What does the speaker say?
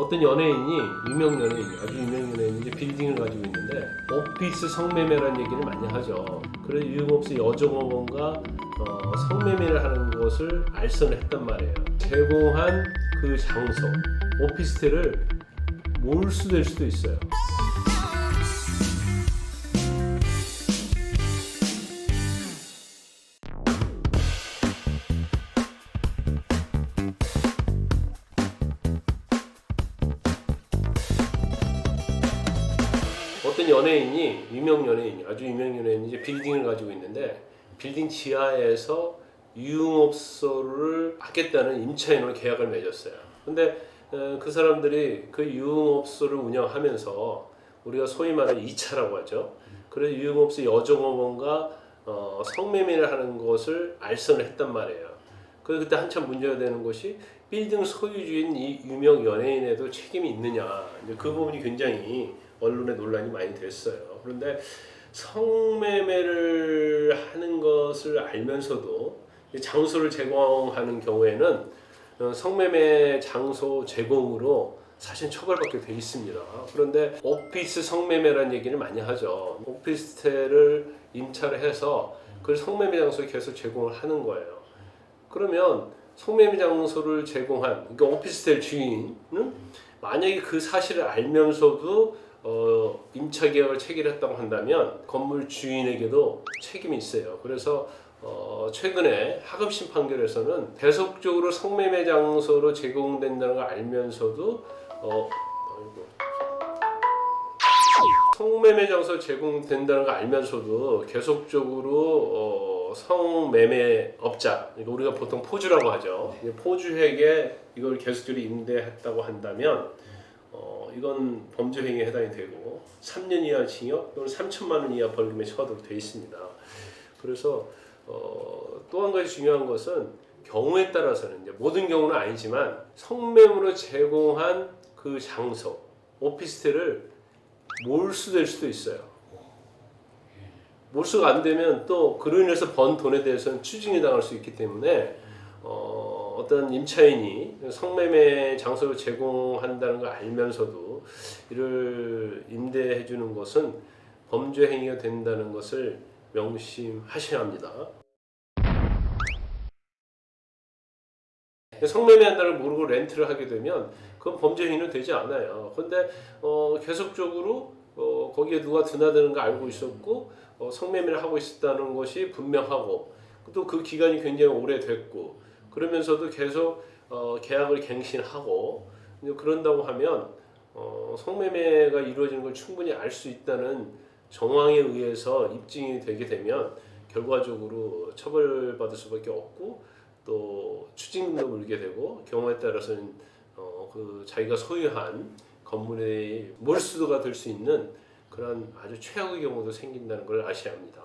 어떤 연예인이 유명 연예인 아주 유명 연예인이 이제 빌딩을 가지고 있는데 오피스 성매매라는 얘기를 많이 하죠. 그래서 유흥업소 여종업원과 어, 성매매를 하는 것을 알선했단 말이에요. 제공한 그 장소 오피스텔을 몰수될 수도 있어요. 어떤 연예인이 유명 연예인 아주 유명 연예인이 이제 빌딩을 가지고 있는데 빌딩 지하에서 유흥업소를 하겠다는 임차인으로 계약을 맺었어요. 근데 어, 그 사람들이 그 유흥업소를 운영하면서 우리가 소위 말하는 2차라고 하죠. 그래서 유흥업소 여종업원과 어, 성매매를 하는 것을 알선을 했단 말이에요. 그래서 그때 한참 문제가 되는 것이 빌딩 소유주인 이 유명 연예인에도 책임이 있느냐. 이제 그 부분이 굉장히 언론에 논란이 많이 됐어요. 그런데 성매매를 하는 것을 알면서도 이 장소를 제공하는 경우에는 어, 성매매 장소 제공으로 사실 처벌받게 돼 있습니다. 그런데 오피스 성매매라는 얘기를 많이 하죠. 오피스텔을 임차를 해서 그 성매매 장소에 계속 제공을 하는 거예요. 그러면 성매매 장소를 제공한 그러니까 오피스텔 주인은 만약에 그 사실을 알면서도 어, 임차 계약을 체결했다고 한다면 건물 주인에게도 책임이 있어요. 그래서 어, 최근에 하급심 판결에서는 계속적으로 성매매 장소로 제공된다는 걸 알면서도 어. 성매매 장소 제공된다는 걸 알면서도 계속적으로 어, 성매매업자, 이거 우리가 보통 포주라고 하죠. 이제 포주에게 이걸 계속적으로 임대했다고 한다면 어, 이건 범죄 행위에 해당이 되고 3년 이하 징역 또는 3천만 원 이하 벌금에 처하도록 되어 있습니다. 그래서 어, 또 한 가지 중요한 것은 경우에 따라서는 이제 모든 경우는 아니지만 성매물로 제공한 그 장소 오피스텔을 몰수될 수도 있어요. 몰수가 안 되면 또 그로 인해서 번 돈에 대해서는 추징이 당할 수 있기 때문에 어, 어떤 임차인이 성매매 장소를 제공한다는 걸 알면서도 이를 임대해 주는 것은 범죄 행위가 된다는 것을 명심하셔야 합니다. 성매매 한다는 걸 모르고 렌트를 하게 되면 그건 범죄 행위는 되지 않아요. 근데 어, 계속적으로 어, 거기에 누가 드나드는 거 알고 있었고 어, 성매매를 하고 있었다는 것이 분명하고 또 그 기간이 굉장히 오래됐고 그러면서도 계속 어, 계약을 갱신하고 그런다고 하면 어, 성매매가 이루어지는 걸 충분히 알 수 있다는 정황에 의해서 입증이 되게 되면 결과적으로 처벌받을 수밖에 없고 또 추징도 물게 되고 경우에 따라서는 어, 그 자기가 소유한 건물의 몰수가 될 수 있는 그런 아주 최악의 경우도 생긴다는 걸 아셔야 합니다.